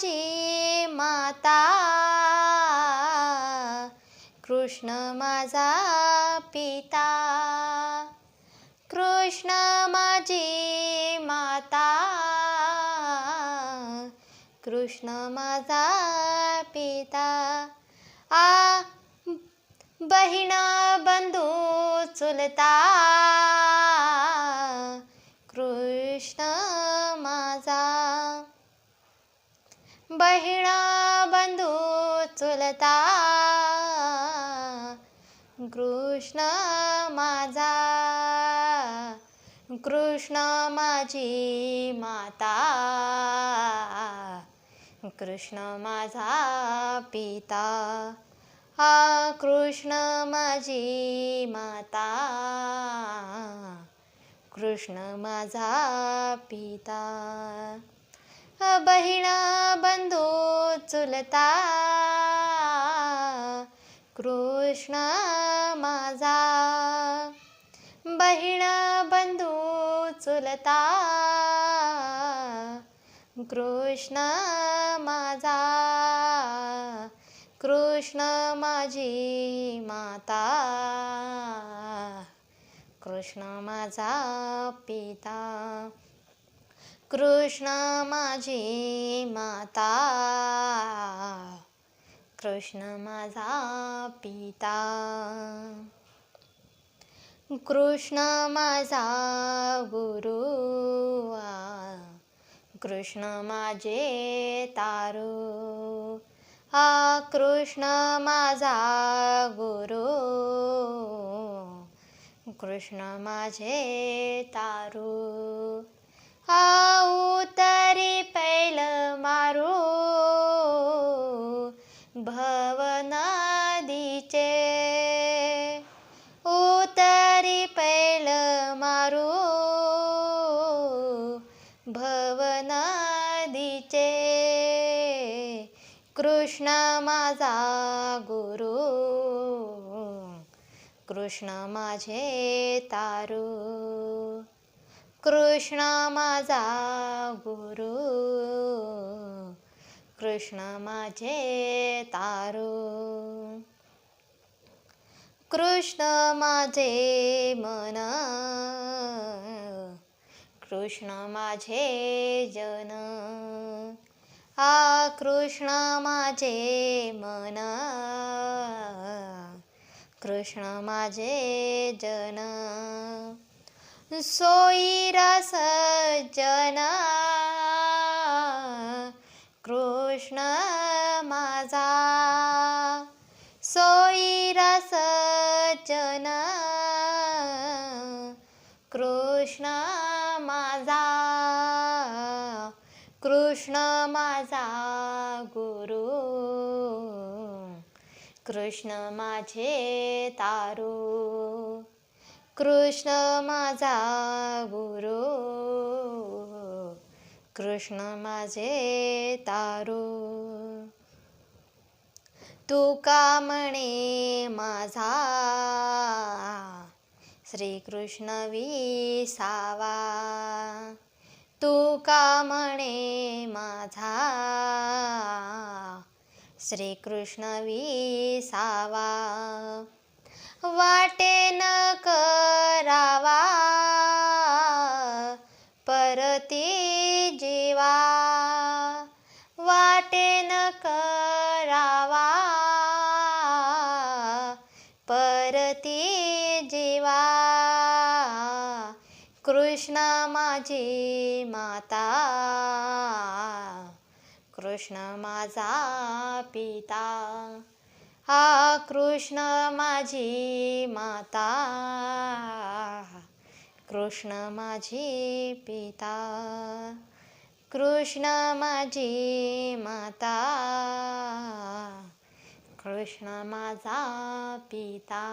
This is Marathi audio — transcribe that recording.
माझी माता कृष्ण माझा पिता कृष्ण माझी माता कृष्ण माझा पिता. आ बहीण बंधू चुलता कृष्ण बहिणा बंधू चुलता कृष्ण माझा कृष्ण माझी माता कृष्ण माझा पिता हा कृष्ण माझी माता कृष्ण माझा पिता. बहिणा बंधू चुलता कृष्ण माझा. बहिणा बंधू चुलता कृष्ण माझा. कृष्ण माझी माता कृष्ण माझा पिता. कृष्ण माझी माता कृष्ण माझा पिता. कृष्ण माझा गुरु आ, कृष्ण माझे तारू. हा कृष्ण माझा गुरु कृष्ण माझे तारू. उतरी पैल मारू. भवनादीचे उतरी पैल मारू. भवनादीचे कृष्ण माझा गुरु. कृष्ण माझे तारू. कृष्ण माझा गुरु. कृष्ण माझे तारू. कृष्ण माझे मन. कृष्ण माझे जन. आ कृष्ण माझे मन. कृष्ण माझे जन. सोयी रस कृष्ण माझा। सोयी रस कृष्ण माझा। कृष्ण माझा गुरु। कृष्ण माझे तारू। कृष्ण माझा गुरु. कृष्ण माझे तारू. तुका म्हणे माझा? श्रीकृष्ण विसावा. तुका म्हणे माझा? श्रीकृष्ण विसावा. वाटेन करावा परती जीवा. वाटे न करावा परती जीवा. कृष्ण माझी माता कृष्ण माझा पिता. हा कृष्ण माझी माता. कृष्ण माझी पिता. कृष्ण माझी माता. कृष्ण माझा पिता.